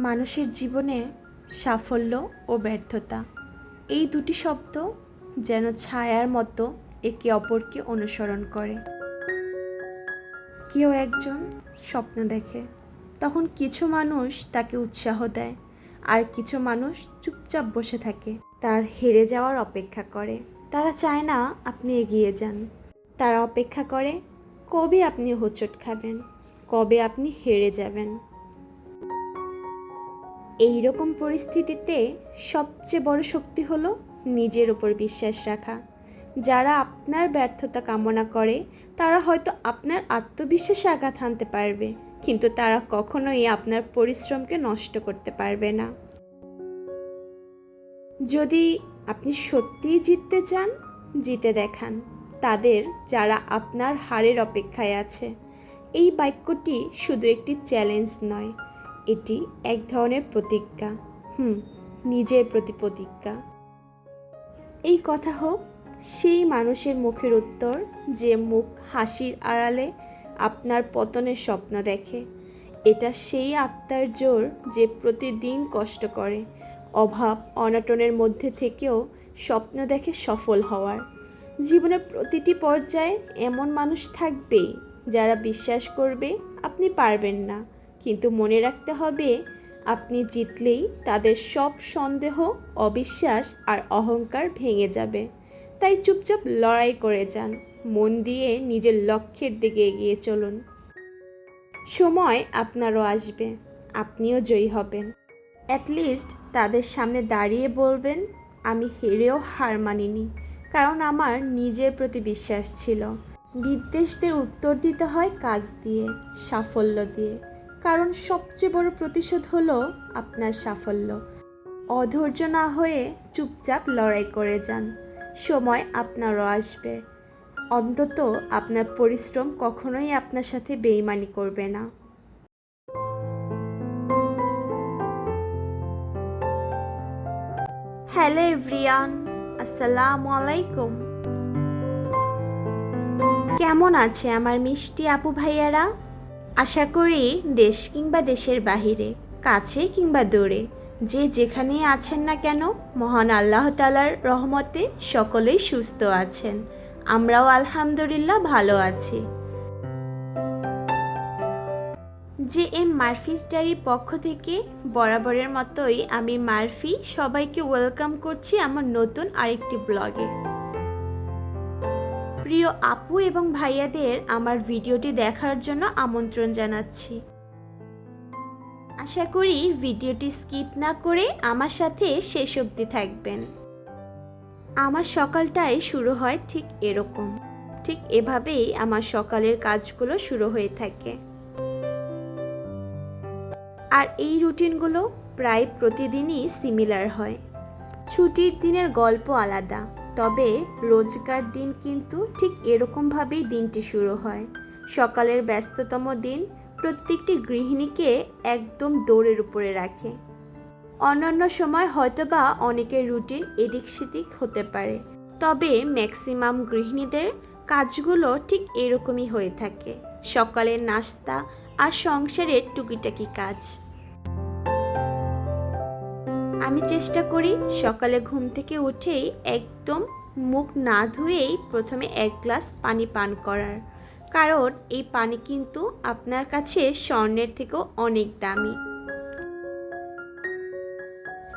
মানুষের জীবনে সাফল্য ও ব্যর্থতা। এই দুটি শব্দ যেন ছায়ার মতো একে অপরকে অনুসরণ করে। কেউ একজন স্বপ্ন দেখে, তখন কিছু মানুষ তাকে উৎসাহ দেয়, আর কিছু মানুষ চুপচাপ বসে থাকে, তার হেরে যাওয়ার অপেক্ষা করে। তারা চায় না আপনি এগিয়ে যান। তারা অপেক্ষা করে, কবে আপনি হোঁচট খাবেন? কবে আপনি হেরে যাবেন? এই রকম পরিস্থিতিতে সবচেয়ে বড় শক্তি হলো নিজের উপর বিশ্বাস রাখা। যারা আপনার ব্যর্থতা কামনা করে, তারা হয়তো আপনার আত্মবিশ্বাসে আঘাত হানতে পারবে, কিন্তু তারা কখনোই আপনার পরিশ্রমকে নষ্ট করতে পারবে না। যদি আপনি সত্যিই জিততে চান, জিতে দেখান। তাদের যারা আপনার হারের অপেক্ষায় আছে, এই বাক্যটি শুধু একটি চ্যালেঞ্জ নয় এটি এক ধরনের প্রতিজ্ঞা। হুম, নিজের প্রতি প্রতিজ্ঞা। এই কথা হোক, সেই মানুষের মুখের উত্তর যে মুখ হাসির আড়ালে আপনার পতনের স্বপ্ন দেখে। এটা সেই আত্মার জোর যে প্রতিদিন কষ্ট করে। অভাব অনাটনের মধ্যে থেকেও স্বপ্ন দেখে সফল হওয়ার। জীবনের প্রতিটি পর্যায়ে এমন মানুষ থাকবেই যারা বিশ্বাস করবে আপনি পারবেন না। কিন্তু মনে রাখতে হবে, আপনি জিতলেই তাদের সব সন্দেহ, অবিশ্বাস আর অহংকার ভেঙে যাবে। তাই চুপচাপ লড়াই করে যান। মন দিয়ে নিজের লক্ষ্যের দিকে এগিয়ে চলুন। সময় আপনারও আসবে। আপনিও জয়ী হবেন। অ্যাটলিস্ট তাদের সামনে দাঁড়িয়ে বলবেন, আমি হেরেও হার মানিনি। কারণ আমার নিজের প্রতি বিশ্বাস ছিল। বিদ্বেষদের উত্তর দিতে হয় কাজ দিয়ে, সাফল্য দিয়ে। কারণ সবচেয়ে বড় প্রতিশোধ হলো আপনার সাফল্য। অধৈর্য না হয়ে চুপচাপ লড়াই করে যান। সময় আপনারও আসবে। অন্তত আপনার পরিশ্রম কখনোই আপনার সাথে বেইমানি করবে না। হ্যালো এভরিয়ান, আসসালামু আলাইকুম। কেমন আছে আমার মিষ্টি আপু ভাইয়ারা? আশা করি দেশ কিংবা দেশের বাহিরে, কাছে কিংবা দূরে, যে যেখানেই আছেন না কেন, মহান আল্লাহ তালার রহমতে সকলেই সুস্থ আছেন। আমরাও আলহামদুলিল্লাহ ভালো আছি। জে এম মারফিস ডায়েরির পক্ষ থেকে বরাবরের মতোই আমি মারফি সবাইকে ওয়েলকাম করছি আমার নতুন আরেকটি ব্লগে। প্রিয় আপু এবং ভাইয়াদের আমার ভিডিওটি দেখার জন্য আমন্ত্রণ জানাচ্ছি। আশা করি ভিডিওটি স্কিপ না করে আমার সাথে শেষ অবধি থাকবেন। আমার সকালটাই শুরু হয় ঠিক এরকম। ঠিক এভাবেই আমার সকালের কাজগুলো শুরু হয়ে থাকে। আর এই রুটিনগুলো প্রায় প্রতিদিনই সিমিলার হয়। ছুটির দিনের গল্প আলাদা। তবে রোজকার দিন কিন্তু ঠিক এরকমভাবেই দিনটি শুরু হয়। সকালের ব্যস্ততম দিন প্রত্যেকটি গৃহিণীকে একদম দৌড়ের উপরে রাখে। অন্যান্য সময় হয়তোবা অনেকের রুটিন এদিক সেদিক হতে পারে। তবে ম্যাক্সিমাম গৃহিণীদের কাজগুলো ঠিক এরকমই হয়ে থাকে। সকালের নাস্তা আর সংসারের টুকিটাকি কাজ। আমি চেষ্টা করি সকালে ঘুম থেকে উঠেই একদম মুখ না ধুয়েই প্রথমে এক গ্লাস পানি পান করার। কারণ এই পানি কিন্তু আপনার কাছে স্বর্ণের থেকেও অনেক দামি।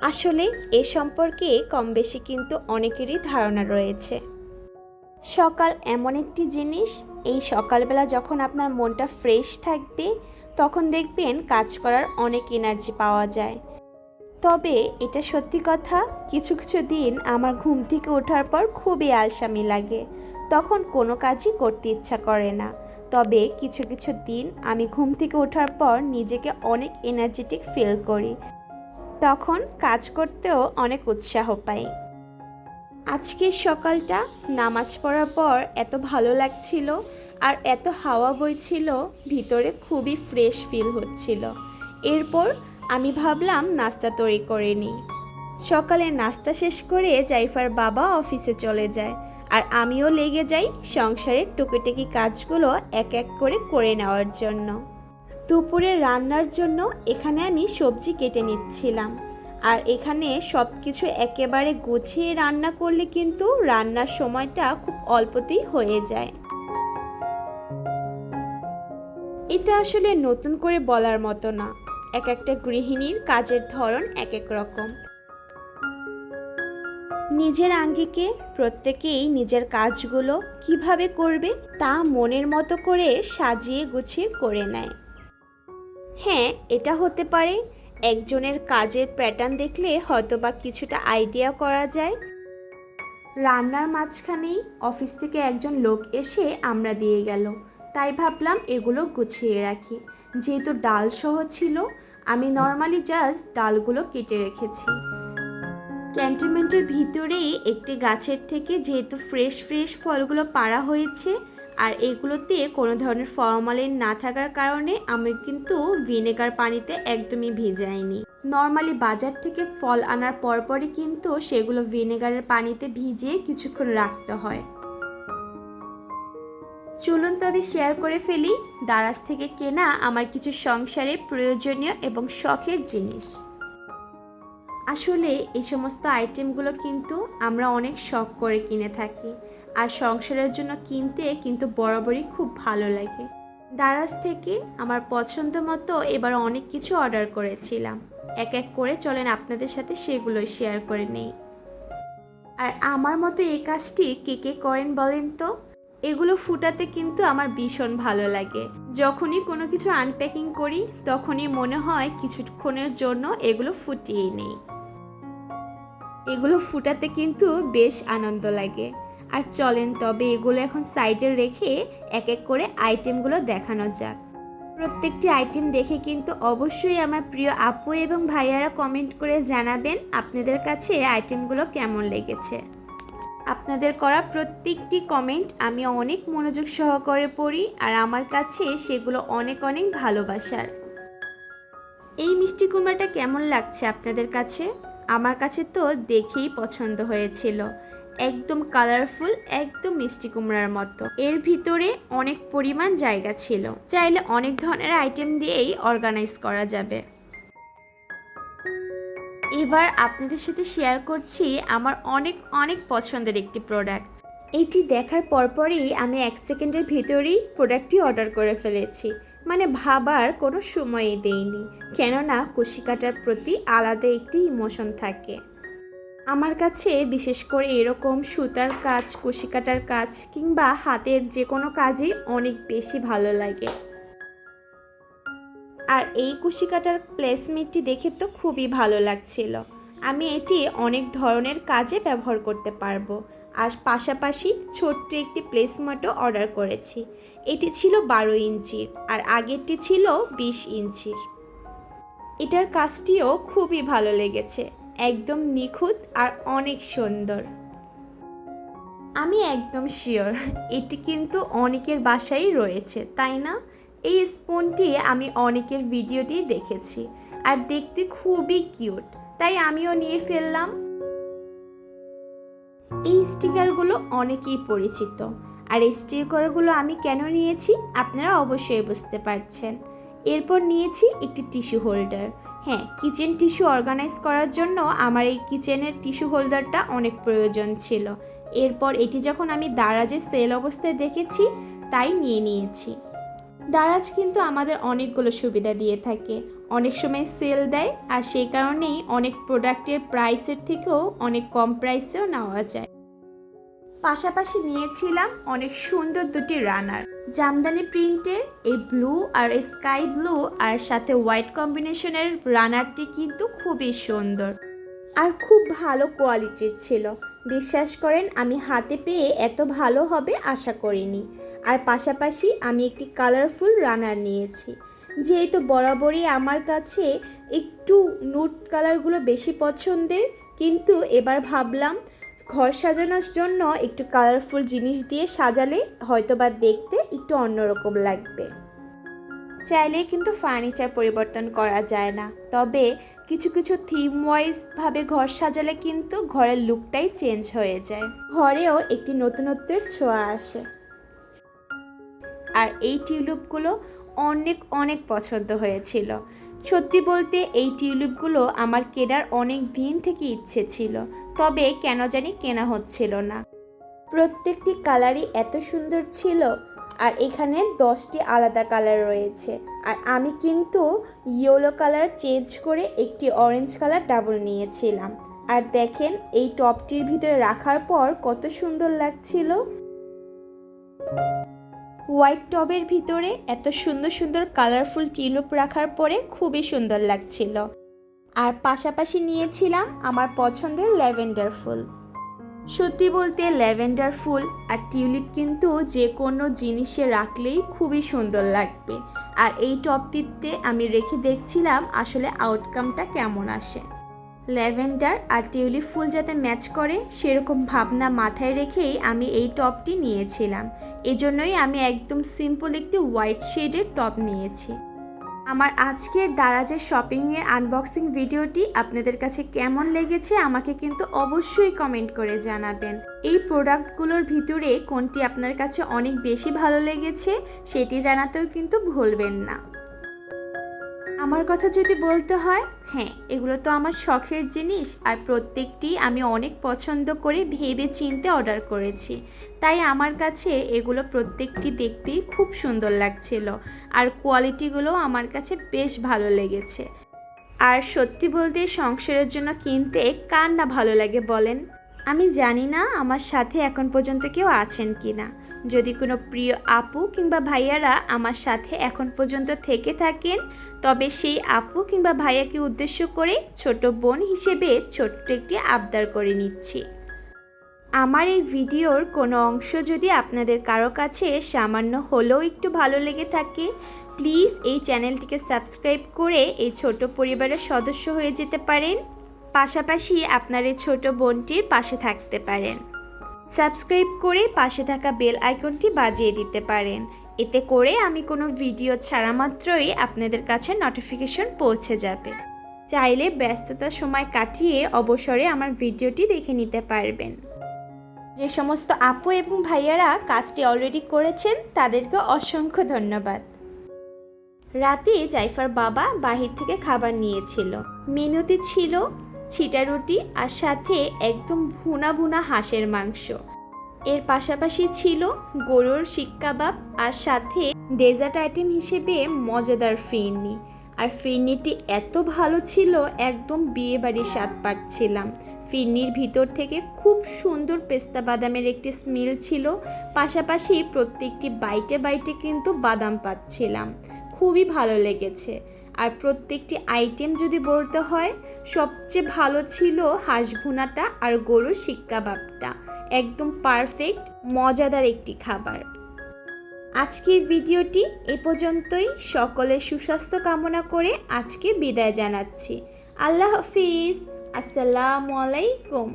আসলে এ সম্পর্কে কম বেশি কিন্তু অনেকেরই ধারণা রয়েছে। সকাল এমন একটি জিনিস, এই সকালবেলা যখন আপনার মনটা ফ্রেশ থাকবে, তখন দেখবেন কাজ করার অনেক এনার্জি পাওয়া যায়। তবে এটা সত্যি কথা, কিছু কিছু দিন আমার ঘুম থেকে ওঠার পর খুবই আলসামি লাগে। তখন কোনো কাজই করতে ইচ্ছা করে না। তবে কিছু কিছু দিন আমি ঘুম থেকে ওঠার পর নিজেকে অনেক এনার্জেটিক ফিল করি। তখন কাজ করতেও অনেক উৎসাহ পাই। আজকের সকালটা নামাজ পড়ার পর এত ভালো লাগছিল আর এত হাওয়া বইছিল, ভিতরে খুবই ফ্রেশ ফিল হচ্ছিল। এরপর আমি ভাবলাম নাস্তা তৈরি করে নিই। সকালে নাস্তা শেষ করে জাইফার বাবা অফিসে চলে যায় আর আমিও লেগে যাই সংসারের টুকিটুকি কাজগুলো এক এক করে করে নেওয়ার জন্য। দুপুরে রান্নার জন্য এখানে আমি সবজি কেটে নিচ্ছিলাম আর এখানে সব কিছু একেবারে গুছিয়ে রান্না করলে কিন্তু রান্নার সময়টা খুব অল্পতেই হয়ে যায়। এটা আসলে নতুন করে বলার মতো না। এক একটা গৃহিণীর কাজের ধরন এক এক রকম। নিজের আঙ্গিকে প্রত্যেকেই নিজের কাজগুলো কীভাবে করবে তা মনের মতো করে সাজিয়ে গুছিয়ে করে নেয়। হ্যাঁ এটা হতে পারে একজনের কাজের প্যাটার্ন দেখলে হয়তোবা কিছুটা আইডিয়া করা যায়। রান্নার মাঝখানেই অফিস থেকে একজন লোক এসে আমরা দিয়ে গেল। তাই ভাবলাম এগুলো গুছিয়ে রাখি। যেহেতু ডাল সহ ছিল আমি নর্মালি জাস্ট ডালগুলো কেটে রেখেছি। ক্যান্টনমেন্টের ভিতরেই একটি গাছের থেকে যেহেতু ফ্রেশ ফ্রেশ ফলগুলো পাড়া হয়েছে, আর এগুলোতে কোনো ধরনের ফর্মালিন না থাকার কারণে আমি কিন্তু ভিনেগার পানিতে একদমই ভিজাইনি। নর্মালি বাজার থেকে ফল আনার পরপরই কিন্তু সেগুলো ভিনেগারের পানিতে ভিজিয়ে কিছুক্ষণ রাখতে হয়। চলুন তবে শেয়ার করে ফেলি দারাজ থেকে কেনা আমার কিছু সংসারে প্রয়োজনীয় এবং শখের জিনিস। আসলে এই সমস্ত আইটেমগুলো কিন্তু আমরা অনেক শখ করে কিনে থাকি আর সংসারের জন্য কিনতে কিন্তু বরাবরই খুব ভালো লাগে। দারাজ থেকে আমার পছন্দ মতো এবার অনেক কিছু অর্ডার করেছিলাম। এক এক করে চলেন আপনাদের সাথে সেগুলো শেয়ার করে নেই। আর আমার মতো এই কাজটি কে কে করেন বলেন তো? এগুলো ফুটাতে কিন্তু আমার ভীষণ ভালো লাগে। যখনই কোনো কিছু আনপ্যাকিং করি, তখনই মনে হয় কিছুক্ষণের জন্য এগুলো ফুটিয়ে নেই। এগুলো ফুটাতে কিন্তু বেশ আনন্দ লাগে। আর চলেন তবে এগুলো এখন সাইডে রেখে এক এক করে আইটেমগুলো দেখানো যাক। প্রত্যেকটি আইটেম দেখে কিন্তু অবশ্যই আমার প্রিয় আপু এবং ভাইয়ারা কমেন্ট করে জানাবেন আপনাদের কাছে আইটেমগুলো কেমন লেগেছে। আপনাদের করা প্রত্যেকটি কমেন্ট আমি অনেক মনোযোগ সহকারে পড়ি আর আমার কাছে সেগুলো অনেক অনেক ভালোবাসার। এই মিষ্টি কুমড়াটা কেমন লাগছে আপনাদের কাছে? আমার কাছে তো দেখেই পছন্দ হয়েছিল। একদম কালারফুল একদম মিষ্টি কুমড়ার মতো। এর ভিতরে অনেক পরিমাণ জায়গা ছিল। চাইলে অনেক ধরনের আইটেম দিয়েই অর্গানাইজ করা যাবে। এবার আপনাদের সাথে শেয়ার করছি আমার অনেক অনেক পছন্দের একটি প্রোডাক্ট এটি দেখার পরপরই আমি এক সেকেন্ডের ভিতরেই প্রোডাক্টটি অর্ডার করে ফেলেছি। মানে ভাবার কোনো সময়ই দেইনি। কেননা কুশি কাটার প্রতি আলাদা একটি ইমোশন থাকে। আমার কাছে বিশেষ করে এরকম সুতার কাজ কুশি কাটার কাজ কিংবা হাতের যে কোনো কাজই অনেক বেশি ভালো লাগে। আর এই কুশি কাটার প্লেসমেটটি দেখে তো খুবই ভালো লাগছিল। আমি এটি অনেক ধরনের কাজে ব্যবহার করতে পারব। আর পাশাপাশি ছোট্ট একটি প্লেসমেটও অর্ডার করেছি। এটি ছিল বারো ইঞ্চির আর আগেরটি ছিল বিশ ইঞ্চির। এটার কাজটিও খুবই ভালো লেগেছে। একদম নিখুঁত আর অনেক সুন্দর। আমি একদম শিওর এটি কিন্তু অনেকের বাসায় রয়েছে, তাই না? এই স্পুনটি আমি অনেকের ভিডিওটি দেখেছি আর দেখতে খুবই কিউট। তাই আমিও নিয়ে ফেললাম। এই স্টিকারগুলো অনেকেই পরিচিত। আর এই স্টিকারগুলো আমি কেন নিয়েছি আপনারা অবশ্যই বুঝতে পারছেন। এরপর নিয়েছি একটি টিস্যু হোল্ডার। হ্যাঁ কিচেন টিস্যু অর্গানাইজ করার জন্য আমার এই কিচেনের টিস্যু হোল্ডারটা অনেক প্রয়োজন ছিল। এরপর এটি যখন আমি দারাজে সেল অবস্থায় দেখেছি, তাই নিয়ে নিয়েছি। দারাজ কিন্তু আমাদের অনেকগুলো সুবিধা দিয়ে থাকে। অনেক সময় সেল দেয় আর সেই কারণেই অনেক প্রোডাক্টের প্রাইসের থেকেও অনেক কম প্রাইসেও নেওয়া যায়। পাশাপাশি নিয়েছিলাম অনেক সুন্দর দুটি রানার জামদানি প্রিন্টের এই ব্লু আর স্কাই ব্লু আর সাথে হোয়াইট কম্বিনেশনের রানারটি কিন্তু খুবই সুন্দর। আর খুব ভালো কোয়ালিটির ছিল। বিশ্বাস করেন, আমি হাতে পেয়ে এত ভালো হবে আশা করিনি। আর পাশাপাশি আমি একটি কালারফুল রানার নিয়েছি। যেহেতু বরাবরই আমার কাছে একটু নুট কালারগুলো বেশি পছন্দের, কিন্তু এবার ভাবলাম ঘর সাজানোর জন্য একটু কালারফুল জিনিস দিয়ে সাজালে হয়তোবা দেখতে একটু অন্যরকম লাগবে। চাইলে কিন্তু ফার্নিচার পরিবর্তন করা যায় না। তবে কিছু কিছু থিম ওয়াইজভাবে ঘর সাজালে কিন্তু ঘরের লুকটাই চেঞ্জ হয়ে যায়। ঘরেও একটি নতুনত্বের ছোঁয়া আসে। আর এই টিউলিপগুলো অনেক অনেক পছন্দ হয়েছিল। সত্যি বলতে এই টিউলিপগুলো আমার কেনার অনেক দিন থেকে ইচ্ছে ছিল তবে কেন জানি কেনা হচ্ছিল না। প্রত্যেকটি কালারই এত সুন্দর ছিল আর এখানে দশটি আলাদা কালার রয়েছে। আর আমি কিন্তু ইয়েলো কালার চেঞ্জ করে একটি অরেঞ্জ কালার ডাবল নিয়েছিলাম। আর দেখেন, এই টপটির ভিতরে রাখার পর কত সুন্দর লাগছিল। হোয়াইট টবের ভিতরে এত সুন্দর সুন্দর কালারফুল টিউলিপ রাখার পরে খুবই সুন্দর লাগছিল। আর পাশাপাশি নিয়েছিলাম আমার পছন্দের ল্যাভেন্ডার ফুল। সত্যি বলতে ল্যাভেন্ডার ফুল আর টিউলিপ কিন্তু যে কোনো জিনিসে রাখলেই খুবই সুন্দর লাগবে। আর এই টপটিতে আমি রেখে দেখছিলাম আসলে আউটকামটা কেমন আসে। ল্যাভেন্ডার আর টিউলিপ ফুল যাতে ম্যাচ করে, সেরকম ভাবনা মাথায় রেখেই আমি এই টপটি নিয়েছিলাম। এজন্যই আমি একদম সিম্পল একটি হোয়াইট শেডের টপ নিয়েছি। আমার আজকের দারাজের শপিংয়ের আনবক্সিং ভিডিওটি আপনাদের কাছে কেমন লেগেছে আমাকে কিন্তু অবশ্যই কমেন্ট করে জানাবেন। এই প্রোডাক্টগুলোর ভিতরে কোনটি আপনার কাছে অনেক বেশি ভালো লেগেছে সেটি জানাতেও কিন্তু ভুলবেন না। আমার কথা যদি বলতে হয় হ্যাঁ এগুলো তো আমার শখের জিনিস আর প্রত্যেকটি আমি অনেক পছন্দ করে ভেবে চিনতে অর্ডার করেছি। তাই আমার কাছে এগুলো প্রত্যেকটি দেখতেই খুব সুন্দর লাগছিল আর কোয়ালিটিগুলো আমার কাছে বেশ ভালো লেগেছে। আর সত্যি বলতে সংসারের জন্য কিনতে কার না ভালো লাগে বলেন? আমি জানি না আমার সাথে এখন পর্যন্ত কেউ আছেন কি না যদি কোনো প্রিয় আপু কিংবা ভাইয়ারা আমার সাথে এখন পর্যন্ত থেকে থাকেন, তবে সেই আপু কিংবা ভাইয়াকে উদ্দেশ্য করে ছোট বোন হিসেবে ছোট্ট একটি আবদার করে নিচ্ছি। আমার এই ভিডিওর কোনো অংশ যদি আপনাদের কারও কাছে সামান্য হলেও একটু ভালো লেগে থাকে, প্লিজ এই চ্যানেলটিকে সাবস্ক্রাইব করে এই ছোট পরিবারের সদস্য হয়ে যেতে পারেন। পাশাপাশি আপনার এই ছোট বোনটির পাশে থাকতে পারেন। সাবস্ক্রাইব করে পাশে থাকা বেল আইকনটি বাজিয়ে দিতে পারেন। এতে করে আমি কোনো ভিডিও ছাড়া মাত্রই আপনাদের কাছে নোটিফিকেশন পৌঁছে যাবে। চাইলে ব্যস্ততার সময় কাটিয়ে অবসরে আমার ভিডিওটি দেখে নিতে পারবেন। যে সমস্ত আপু এবং ভাইয়ারা কাজটি অলরেডি করেছেন, তাদেরকে অসংখ্য ধন্যবাদ। রাতে জাইফার বাবা বাহির থেকে খাবার নিয়েছিল। মেনুতে ছিল ছিটা রুটি আর সাথে একদম ভুনা ভুনা হাঁসের মাংস। এর পাশাপাশি ছিল গরুর শিক কাবাব আর সাথে ডেজার্ট আইটেম হিসেবে মজাদার ফিরনি। আর ফিরনিটি এত ভালো ছিল, একদম বিয়ে বাড়ির স্বাদ পাচ্ছিলাম। ফিরনির ভিতর থেকে খুব সুন্দর পেস্তা বাদামের একটি স্মেল ছিল, পাশাপাশি প্রত্যেকটি বাইটে বাইটে কিন্তু বাদাম পাচ্ছিলাম। খুবই ভালো লেগেছে। আর প্রত্যেকটি আইটেম যদি বলতে হয়, সবচেয়ে ভালো ছিল হাঁস ভুনাটা আর গরুর শিক কাবাবটা একদম পারফেক্ট মজাদার একটি খাবার। আজকের ভিডিওটি এ পর্যন্তই। সকলের সুস্বাস্থ্য কামনা করে আজকে বিদায় জানাচ্ছি। আল্লাহ হাফিজ। আসসালামু আলাইকুম।